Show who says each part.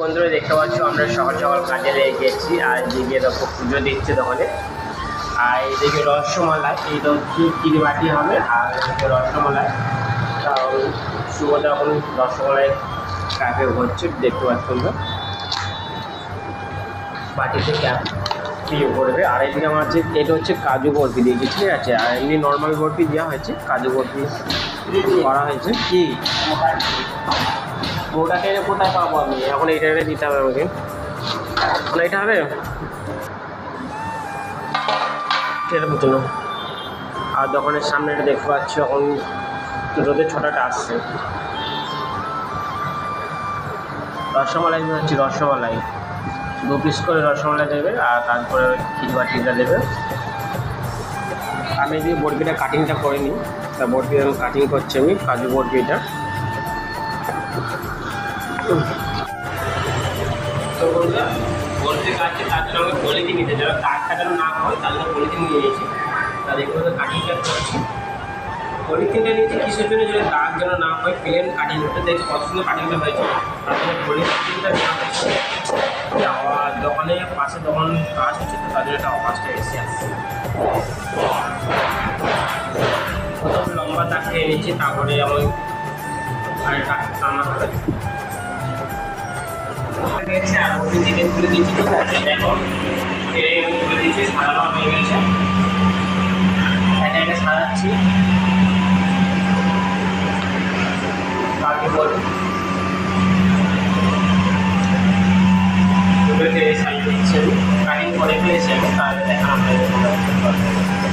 Speaker 1: বন্ধুরা দেখতে পাচ্ছ, আমরা সকাল সকাল কাজে লেগে গেছি, আর এদিকে দেখো পুজো দিচ্ছে দোকানে। আর এদিকে রসমালাই এই তো কি কিরি বাটি হবে, আর এদিকে রসমালাই তাও শুভদা এখন রসমালাই কাকে হচ্ছে দেখতে পাচ্ছ তোমরা। বাটিতে ক্যাপ ইয়ে করবে, আর এদিকে আমার হচ্ছে, এটা হচ্ছে কাজু বরফি দিয়েছি ঠিক আছে। আর এমনি নর্মাল বরফি দেওয়া হয়েছে, কাজু বরফি করা হয়েছে। কি? ওটা কোথায় পাবো আমি। এখন এইটা দিতে হবে আমাকে। এখন এইটা হবে? এটা বুঝে নাও আর দোকানের সামনে এটা দেখতে পাচ্ছি, এখন রোদের ছটাটা আসছে। রসমালাই হচ্ছে রসমালাই। দু পিস করে রসমালাই দেবে, আর তারপরে খিচুয়া টিকা দেবে। আমি যদি বরফিটা কাটিংটা করে নিই তা বরফি কাটিং করছি আমি, কাজু বরফিটা তো বন্ধুরা কাটছে তার জন্য আমাকে পলিথিন নিতে যাবে কাঠ কাটানো না হয় জন্য পলিথিন নিয়ে নিয়েছি তার এগুলো তো কাটিংটা করছি পলিথিনটা নিয়েছি কিসের জন্য যেন দাগ যেন না হয় প্লেন কাটিং করতে দেখি কত সুন্দর কাটিংটা হয়েছে তার জন্য পলিথিনটা আমার দোকানে পাশে দোকান কাজ হচ্ছে তো একটা অফাসটা এসে আসছে প্রথম লম্বা দাগটা এনেছি তারপরে আমি আরেকটা টানা হবে প্রতিদিন করে দিচ্ছি ঠিক আছে দেখো তেলে মুখ করে দিচ্ছি সারানো হয়ে গেছে এখানে এটা সারাচ্ছি বাকি বলব দুটোতে সাইড দিচ্ছে করে ফেলেছি আমি তাহলে দেখানো হয়ে